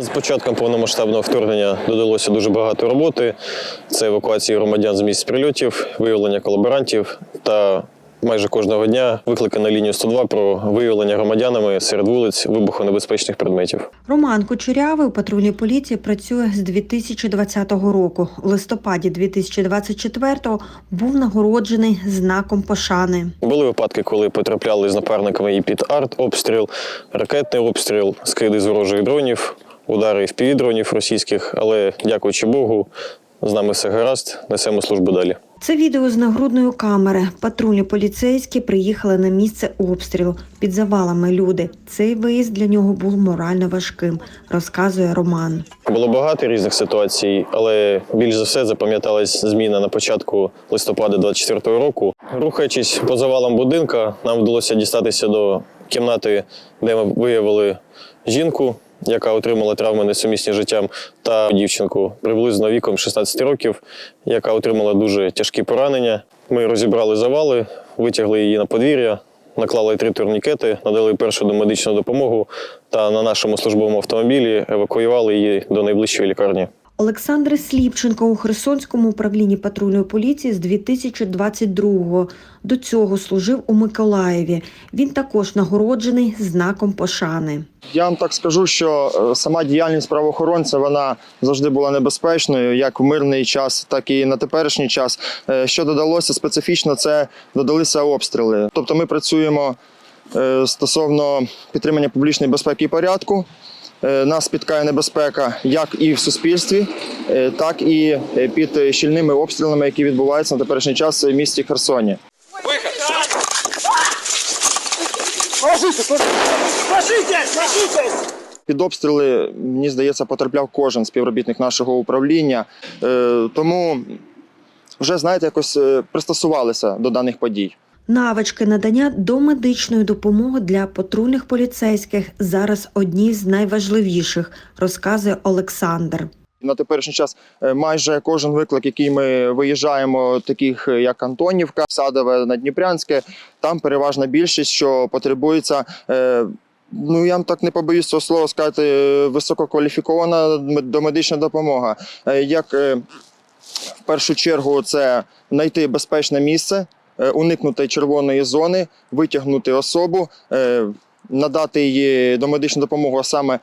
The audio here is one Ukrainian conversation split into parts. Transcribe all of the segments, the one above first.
З початком повномасштабного вторгнення додалося дуже багато роботи. Це евакуація громадян з місць прильотів, виявлення колаборантів та майже кожного дня виклики на лінію 102 про виявлення громадянами серед вулиць вибухонебезпечних предметів. Роман Кучерявий у патрульній поліції працює з 2020 року. У листопаді 2024 був нагороджений знаком пошани. Були випадки, коли потрапляли з напарниками і під арт-обстріл, ракетний обстріл, скиди з ворожих дронів, удари в дронів російських, але дякуючи Богу, з нами все гаразд, несемо службу далі. Це відео з нагрудної камери. Патрульні поліцейські приїхали на місце обстрілу. Під завалами люди. Цей виїзд для нього був морально важким, розказує Роман. Було багато різних ситуацій, але більш за все запам'яталась зміна на початку листопада 24-го року. Рухаючись по завалам будинка, нам вдалося дістатися до кімнати, де ми виявили жінку, яка отримала травми несумісні життям, та дівчинку приблизно віком 16 років, яка отримала дуже тяжкі поранення. Ми розібрали завали, витягли її на подвір'я, наклали три турнікети, надали першу домедичну допомогу та на нашому службовому автомобілі евакуювали її до найближчої лікарні. Олександр Сліпченко у Херсонському управлінні патрульної поліції з 2022-го. До цього служив у Миколаєві. Він також нагороджений знаком пошани. Я вам так скажу, що е, сама діяльність правоохоронця вона завжди була небезпечною, як в мирний час, так і на теперішній час. Е, Що додалося специфічно, це додалися обстріли. Тобто ми працюємо е, стосовно підтримання публічної безпеки і порядку. Е, Нас спіткає небезпека як і в суспільстві, е, так і е, під щільними обстрілами, які відбуваються на теперішній час в місті Херсоні. Під обстріли, мені здається, потрапляв кожен співробітник нашого управління. Тому вже, знаєте, якось пристосувалися до даних подій. Навички надання домедичної допомоги для патрульних поліцейських зараз одні з найважливіших, розказує Олександр. На теперішній час е, майже кожен виклик, який ми виїжджаємо, таких е, як Антонівка, Садове, Надніпрянське, там переважна більшість, що потребується. е, Ну, я так не побоюсь цього слова сказати, висококваліфікована мед- домедична допомога. Як в першу чергу це знайти безпечне місце, уникнути червоної зони, витягнути особу, е, надати її домедичну допомогу. А саме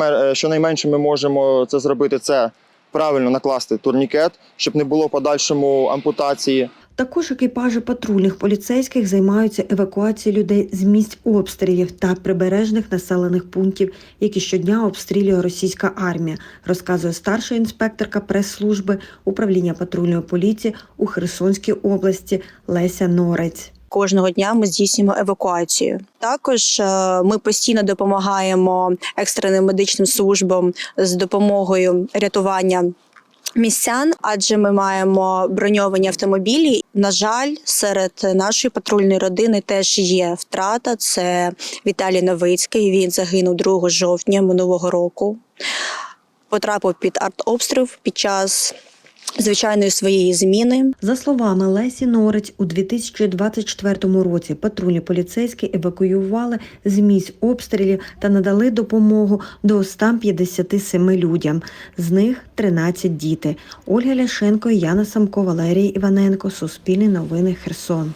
е, щонайменше ми можемо це зробити, це правильно накласти турнікет, щоб не було подальшому ампутації. Також екіпажі патрульних поліцейських займаються евакуацією людей з місць обстрілів та прибережних населених пунктів, які щодня обстрілює російська армія, розказує старша інспекторка прес-служби управління патрульної поліції у Херсонській області Леся Норець. Кожного дня ми здійснюємо евакуацію. Також е, ми постійно допомагаємо екстреним медичним службам з допомогою рятування містян, адже ми маємо броньовані автомобілі. На жаль, серед нашої патрульної родини теж є втрата. Це Віталій Новицький. Він загинув 2 жовтня минулого року. Потрапив під артобстріл під час звичайної своєї зміни. За словами Лесі Норець, у 2024 році патрульні поліцейські евакуювали з місць обстрілів та надали допомогу до 157 людям. З них 13 діти. Ольга Ляшенко, Яна Самко, Валерій Іваненко. Суспільні новини Херсон.